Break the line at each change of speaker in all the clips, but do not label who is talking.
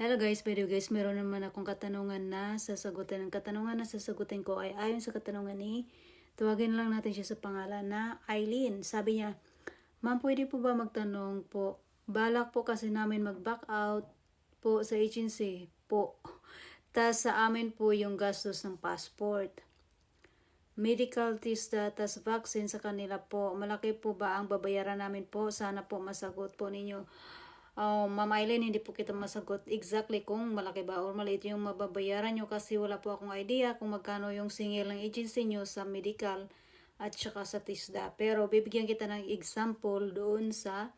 Hello guys, by guys, meron naman akong katanungan na sasagutin. Ang katanungan na sasagutin ko ay ayon sa katanungan ni, tawagin lang natin siya sa pangalan na Eileen. Sabi niya, Ma'am, pwede po ba magtanong po? Balak po kasi namin mag-back out po sa agency po. Tas sa amin po yung gastos ng passport. Medical test tas vaccine sa kanila po. Malaki po ba ang babayaran namin po? Sana po masagot po ninyo. Oh, Ma'am Eileen, hindi po kita masagot exactly kung malaki ba or maliit yung mababayaran nyo kasi wala po akong idea kung magkano yung singil ng agency nyo sa medical at saka sa TISDA. Pero bibigyan kita ng example doon sa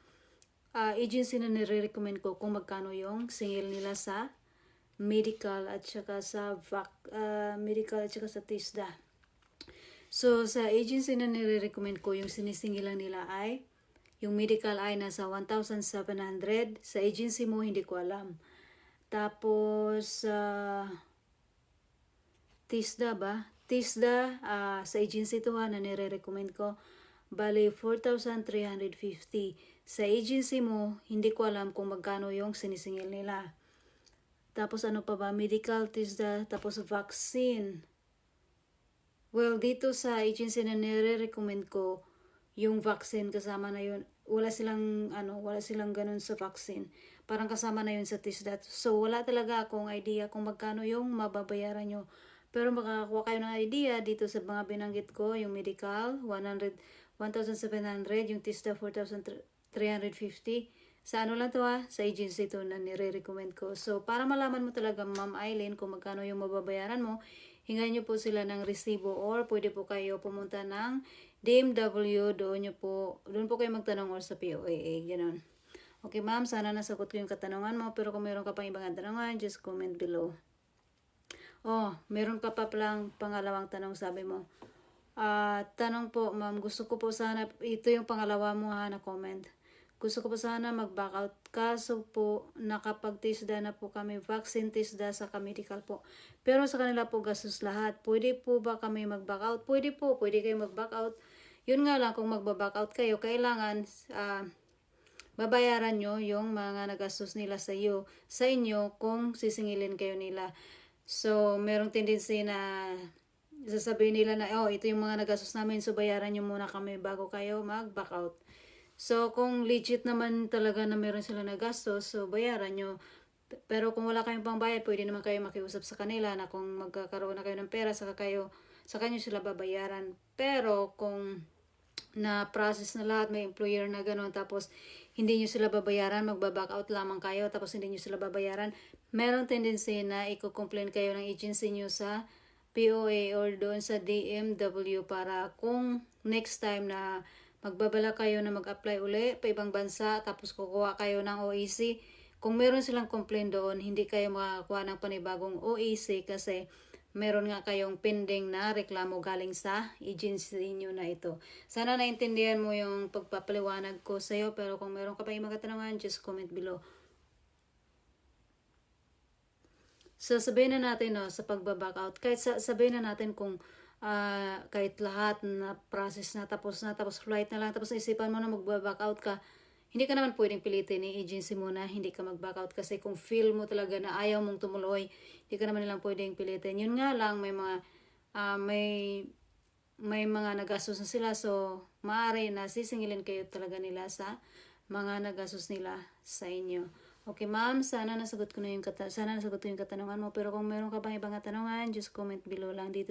ah, agency na nire-recommend ko kung magkano yung singil nila sa medical at saka sa vac, ah, medical at saka sa TISDA. So, sa agency na nire-recommend ko, yung sinisingilan nila ay, yung medical ay nasa 1,700. Sa agency mo, hindi ko alam. Tapos, sa TISDA ba? TISDA, ah, sa agency to ha, na nire-recommend ko, bali 4,350. Sa agency mo, hindi ko alam kung magkano yung sinisingil nila. Tapos ano pa ba? Medical TISDA, tapos vaccine. Well, dito sa agency na nire-recommend ko, yung vaccine kasama na yun. Wala silang, ano, wala silang ganun sa vaccine. Parang kasama na yun sa TISDA. So, wala talaga akong idea kung magkano yung mababayaran nyo. Pero makakakuha kayo ng idea dito sa mga binanggit ko, yung medical, 100, 1,700, yung TISDA, 4,350. Sa ano lang to ha, sa agency to na nire-recommend ko. So, para malaman mo talaga, Ma'am Eileen, kung magkano yung mababayaran mo, hingan nyo po sila ng resibo or pwede po kayo pumunta ng DMW, doon nyo po, doon po kayo magtanong or sa POAA, ganun. Okay ma'am, sana nasagot ko yung katanungan mo, pero kung meron ka pang ibang katanungan, just comment below. Oh, meron ka pa palang pangalawang tanong, sabi mo. Ah, tanong po, ma'am, gusto ko po sana, ito yung pangalawa mo ha, na comment. Gusto ko po sana mag-back out. Kaso po, nakapag-tisda na po kami, vaccine tisda sa medical po. Pero sa kanila po gastos lahat. Pwede po ba kami mag-back out? Pwede po, pwede kayo mag-back out. Yun nga lang, kung mag-back out kayo, kailangan ah, babayaran nyo yung mga nagastos nila sa iyo, sa inyo kung sisingilin kayo nila. So, merong tendency na sasabihin nila na, oh, ito yung mga nagastos namin, so bayaran nyo muna kami bago kayo mag-back out. So, kung legit naman talaga na meron sila nagastos, so bayaran nyo. Pero kung wala kayong pangbayad, pwede naman kayo makiusap sa kanila na kung magkakaroon na kayo ng pera, saka kayo, sa kanyo sila babayaran. Pero kung na process na lahat, may employer na gano'n, tapos hindi nyo sila babayaran, magbaback out lamang kayo, tapos hindi nyo sila babayaran, meron tendency na i-complain kayo ng agency nyo sa POA or doon sa DMW para kung next time na magbabala kayo na mag-apply uli pa ibang bansa, tapos kukuha kayo ng OEC, kung meron silang complaint doon, hindi kayo makakuha ng panibagong OEC kasi meron nga kayong pending na reklamo galing sa agency nyo na ito. Sana naintindihan mo yung pagpapaliwanag ko sa iyo, pero kung meron ka pa yung mga just comment below. So sabihin na natin no, sa pagbaback out, kahit sa, sabihin na natin kung ah, kahit lahat na process na tapos na, tapos flight na lang, tapos isipan mo na magbaback out ka, hindi ka naman pwedeng pilitin ni agency mo na hindi ka mag-back out kasi kung feel mo talaga na ayaw mong tumuloy, hindi ka naman nilang pwedeng pilitin. Yun nga lang, may mga, ah, may, may mga nagastos na sila, so maaari na sisingilin kayo talaga nila sa mga nagastos nila sa inyo. Okay, ma'am, sana nasagot ko na yung sana nasagot ko yung katanungan mo. Pero kung meron ka pang ibang katanungan, just comment below lang dito.